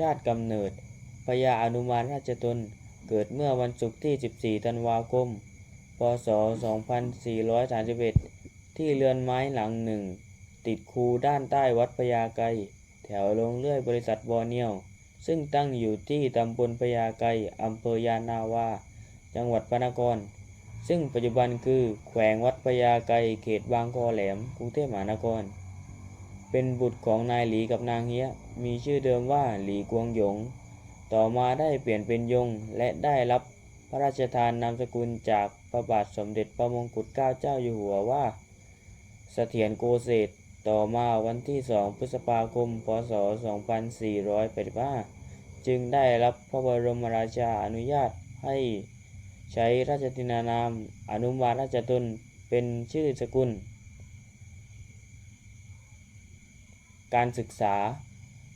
ชาติกำเนิดพญาอนุมานราชตนเกิดเมื่อวันศุกร์ที่ 14 ธันวาคม พศ 2431 ที่เรือนไม้หลังหนึ่ง ติดคูด้านใต้วัดพญาไกรแถวลงเลื่อยบริษัทบอร์เนียว ซึ่งตั้งอยู่ที่ตำบลพญาไกรอำเภอยานาวา จังหวัดพระนคร ซึ่งปัจจุบันคือแขวงวัดพญาไกรเขตบางคอแหลมกรุงเทพมหานคร เป็นบุตรของนายหลีกับนางเฮียมีชื่อเดิมว่าหลีกวงหยง ต่อมาได้เปลี่ยนเป็นยงและได้รับพระราชทานนามสกุลจากพระบาทสมเด็จพระมงกุฎเกล้าเจ้าอยู่หัวว่าเสถียรโกเศษต่อมาวันที่ 2 พฤษภาคม พศ 2485 จึงได้รับพระบรมราชาอนุญาตให้ใช้ราชทินานาม อนุมาราชตนเป็นชื่อสกุล การศึกษา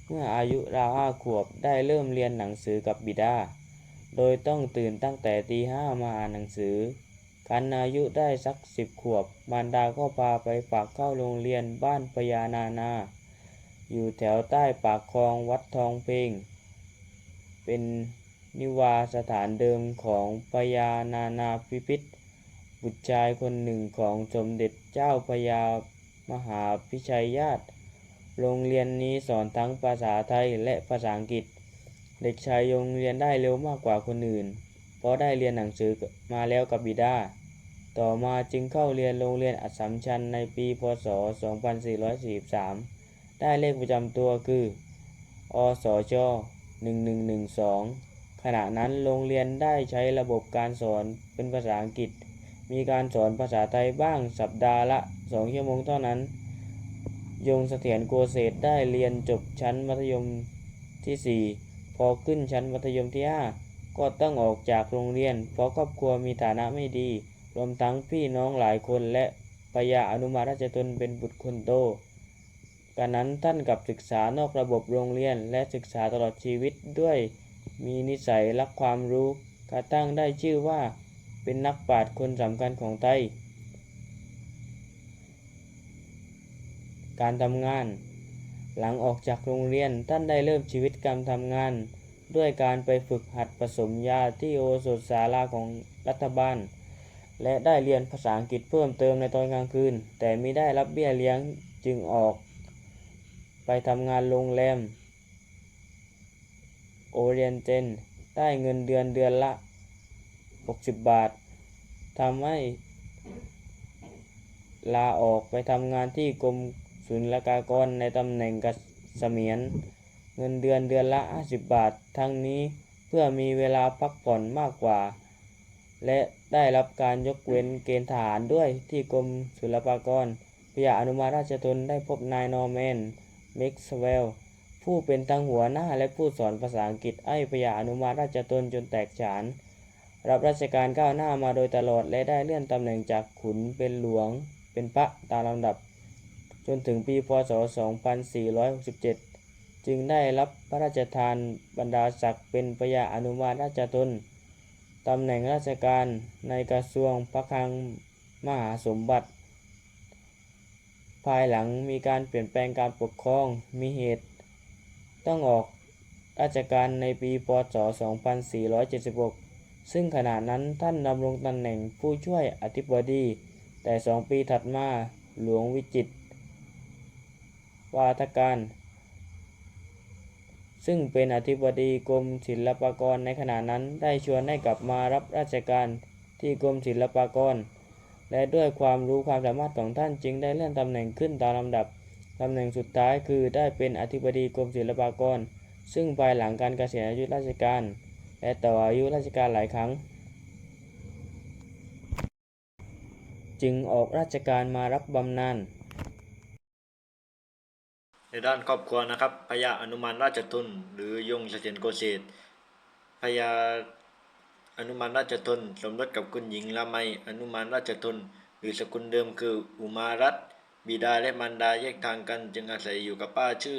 เมื่ออายุราวห้าขวบได้เริ่มเรียนหนังสือกับบิดา โดยต้องตื่นตั้งแต่ตีห้ามาอ่านหนังสือ คันอายุได้สักสิบขวบ มารดาก็พาไปฝากเข้าโรงเรียนบ้านพญานานา อยู่แถวใต้ปากคลองวัดทองเพลงเป็นนิวาสถานเดิมของพญานานาพิพิธบุตรชายคนหนึ่งของสมเด็จเจ้าพญามหาพิชัยญาติ โรงเรียนนี้สอนทั้งภาษาไทยและภาษาอังกฤษ เด็กชายยงเรียนได้เร็วมากกว่าคนอื่น เพราะได้เรียนหนังสือมาแล้วกับบิดา ต่อมาจึงเข้าเรียนโรงเรียนอัสสัมชัญในปีพศ 2443 ได้เลขประจำตัวคือ อสจ 1112 ขณะนั้นโรงเรียนได้ใช้ระบบการสอนเป็นภาษาอังกฤษ มีการสอนภาษาไทยบ้างสัปดาห์ละ 2 ชั่วโมงเท่านั้น ยงเสถียรโกเศษได้เรียนจบชั้นมัธยมที่ 4 พอขึ้นชั้นมัธยมที่ 5 ก็ต้องออกจากโรงเรียน เพราะครอบครัวมีฐานะไม่ดี รวมทั้งพี่น้องหลายคนและปยาอนุมาราชตนเป็นบุตรคนโตการนั้นท่านกับศึกษานอกระบบโรงเรียน และศึกษาตลอดชีวิตด้วย มีนิสัยรักความรู้ กระทั่งได้ชื่อว่า เป็นนักปราชญ์คนสำคัญของไทย การทำงาน หลังออกจากโรงเรียนท่านได้เริ่มชีวิตการทำงาน ด้วยการไปฝึกหัดผสมยาที่โอสถศาลาของรัฐบาล และได้เรียนภาษาอังกฤษเพิ่มเติมในตอนกลางคืน แต่ไม่ได้รับเบี้ยเลี้ยงจึงออก ไปทำงานโรงแรมโอเรียนเตนได้เงินเดือนเดือนละ 60 บาททำให้ลาออกไปทำงานที่กรม ศุลกากรในตำแหน่งเกษมียน เงินเดือนเดือนละ 50 บาท ทั้งนี้เพื่อมีเวลาพักผ่อนมากกว่า และได้รับการยกเว้นเกณฑ์ทหารด้วยที่กรมศุลกากรพยาอนุมาราชทนได้พบนายนอร์แมนเม็กซ์เวลล์ผู้เป็นทั้งหัวหน้าและผู้สอนภาษาอังกฤษไอ้พยาอนุมาราชทนจนแตกฉาน รับราชการก้าวหน้ามาโดยตลอดและได้เลื่อนตำแหน่งจากขุนเป็นหลวง เป็นพระตามลำดับ จนถึงปีพศ 2467 จึงได้รับพระราชทานบรรดาศักดิ์เป็นพระยาอนุมาราชทนตำแหน่งราชการในกระทรวงพระคลังมหาสมบัติ ภายหลังมีการเปลี่ยนแปลงการปกครองมีเหตุ ต้องออกราชการในปีพศ 2476 ซึ่งขณะนั้นท่านดำรงตำแหน่งผู้ช่วยอธิบดี แต่สองปีถัดมาหลวงวิจิต วาทการ ซึ่งเป็นอธิบดีกรมศิลปากรในขณะนั้นได้ชวนให้กลับมารับราชการที่กรมศิลปากร และด้วยความรู้ความสามารถของท่านจึงได้เลื่อนตำแหน่งขึ้นตามลำดับตำแหน่งสุดท้ายคือได้เป็นอธิบดีกรมศิลปากร ซึ่งภายหลังการเกษียณอายุราชการ และต่ออายุราชการหลายครั้ง จึงออกราชการมารับบำนาญ ในด้านครอบครัวนะครับพญาอนุมานราชทุน หรือยงเสถียรโกเศษพญาอนุมานราชทุนสมรสกับคุณหญิงละไมอนุมานราชทุน หรือสกุลเดิมคืออุมารัตบิดาและมารดาแยกทางกันจึงอาศัยอยู่กับป้าชื่อ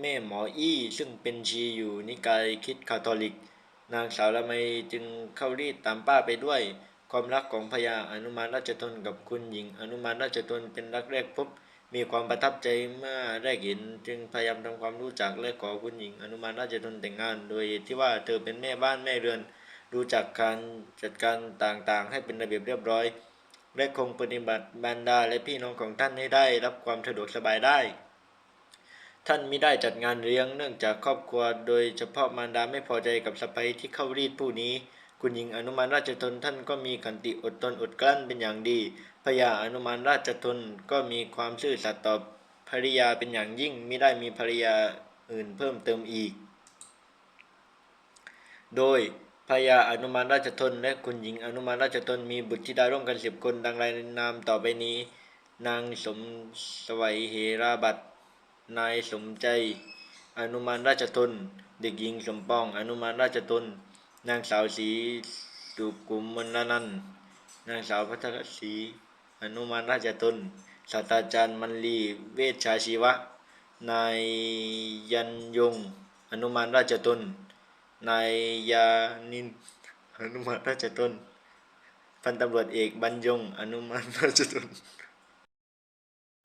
แม่หมออี้ซึ่งเป็นชีอยู่นิกายคิดคาทอลิก นางสาวละไมจึงเข้ารีดตามป้าไปด้วย ความรักของพญาอนุมานราชทนกับคุณหญิงอนุมานราชทนเป็นรักแรกพบ มีความประทับใจเมื่อได้เห็นจึงพยายามทำความรู้จักและขอคุณหญิงอนุมานราชทนแต่งงาน โดยที่ว่าเธอเป็นแม่บ้านแม่เรือนรู้จักการจัดการต่างๆ ให้เป็นระเบียบเรียบร้อยและคงปฏิบัติบรรดาและพี่น้องของท่านให้ได้รับความสะดวกสบายได้ ท่านมิได้จัดงานเลี้ยงเนื่องจากครอบครัว โดยเฉพาะมารดาไม่พอใจกับสะใภ้ที่เข้ารีดผู้นี้ คุณหญิงอนุมานราชทนท่านก็มีขันติอดทนอดกลั้นเป็นอย่างดี พญาอนุมานราชทนก็มีความซื่อสัตย์ต่อภริยาเป็นอย่างยิ่งมิได้มีภริยาอื่นเพิ่มเติมอีก โดยพญาอนุมานราชทนและคุณหญิงอนุมานราชทนมีบุตรธิดาร่วมกันสิบคนดังรายนามต่อไปนี้ นางสมสวัยเหราบัตนายสมใจ อนุมานราชทนเด็กหญิงสมปอง อนุมานราชทนนางสาวศรีสุกุมมนันท์นางสาวพัทรศรี นุมานราชทนศาสตราจารย์มันลีเวชชาชีวะ นายยันยงอนุมานราชทนนายยานินอนุมานราชทนพันตำรวจเอกบรรยงอนุมานราชทน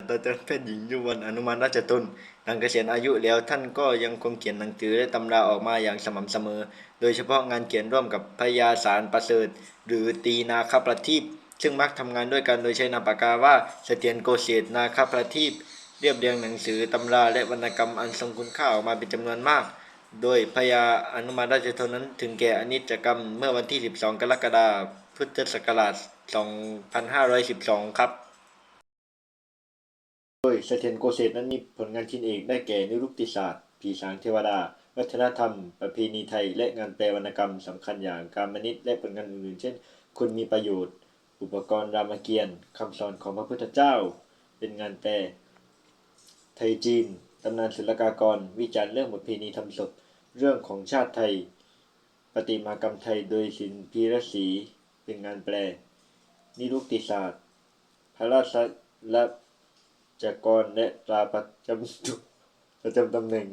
ศาสตราจารย์แพทย์หญิงยุวันอนุมานราชตุลหลังเกษียณอายุแล้วท่านก็ยังคงเขียนหนังสือและตำราออกมาอย่างสม่ำเสมอ โดยเฉพาะงานเขียนร่วมกับพยาสารประเสริฐ หรือตีนาคประทีป ซึ่งมักทำงานด้วยกันโดยใช้นามปากกาว่าเสถียรโกเศษนาคประทีปเรียบเรียงหนังสือตำราและวรรณกรรมอันทรงคุณค่าออกมาเป็นจำนวนมาก โดยพญาอนุมาราชทนนั้นถึงแก่อนิจกรรมเมื่อวันที่ 12 กรกฎาคมพุทธศักราช 2512 ครับโดยเสถียรโกเศษนั้นมีผลงานชิ้นเอกได้แก่นิรุกติศาสตร์ ผีสางเทวดา วัฒนธรรม ประเพณีไทย และงานแปลวรรณกรรมสำคัญอย่างการมนิตและผลงานอื่นๆเช่น คุณมีประโยชน์ อุปกรณ์รามเกียรติ์คำสอนของพระพุทธเจ้า เป็นงานแปล ไทยจีน ตำนานศุลกากร วิจารณ์เรื่องประเพณีทำศพ เรื่องของชาติไทยประติมากรรมไทยโดยศิลพีรศรีเป็นงานแปล นิรุกติศาสตร์ พระราชละจากรและตราประจำตุประจำตำแหน่ง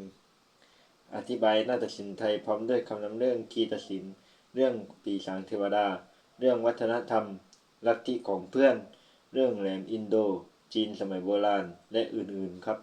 อธิบายนาฏศิลป์ไทยพร้อมด้วยคำนำเรื่องคีตศิลป์ เรื่องปีศาจเทวดา เรื่องวัฒนธรรม ลัทธิของเพื่อน เรื่องแหลมอินโด จีนสมัยโบราณ และอื่นๆครับ